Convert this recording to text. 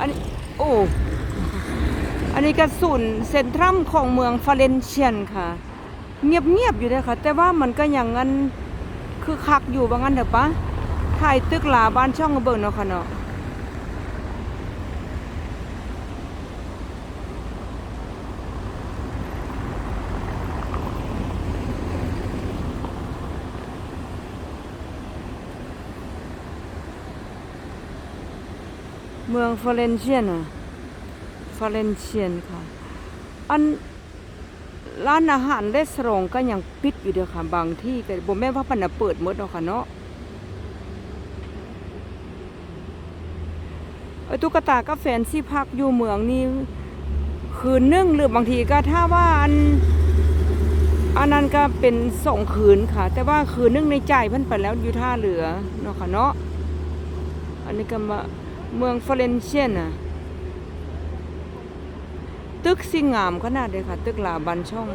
อันนี้โอ้อันนี้ก็ศูนย์เซ็นทรัมของเมืองฟาเรนเชียนค่ะ เงียบๆอยู่เลยค่ะ แต่ว่ามันก็อย่างนั้นคือคักอยู่ว่างั้นเถอะปะถ่ายตึกหลาบ้านช่องกระเบิงเนาะค่ะเนาะ เมืองฟาเรนเชียนอะฟาเรนเชียนค่ะอันร้านอาหารเลสรองก็ยังปิดอยู่เด้อค่ะบางที่ก็บ่แม่นว่ามันน่ะเปิดหมดเนาะค่ะเนาะไอตุ๊กตาก็แฟนที่พักอยู่เมืองนี่คืนนึ่งหรือบางทีก็ถ้าว่าอันอันนั้นก็เป็นสองคืนค่ะ แต่ว่าคืนนึ่งในใจเพิ่นไปแล้วอยู่ท่าเรือเนาะค่ะเนาะอันนี้ก็มา เมืองฟลอเรนเชียนน่ะตึกสิงามขนาดเลยค่ะ ตึกหลาบันช่อง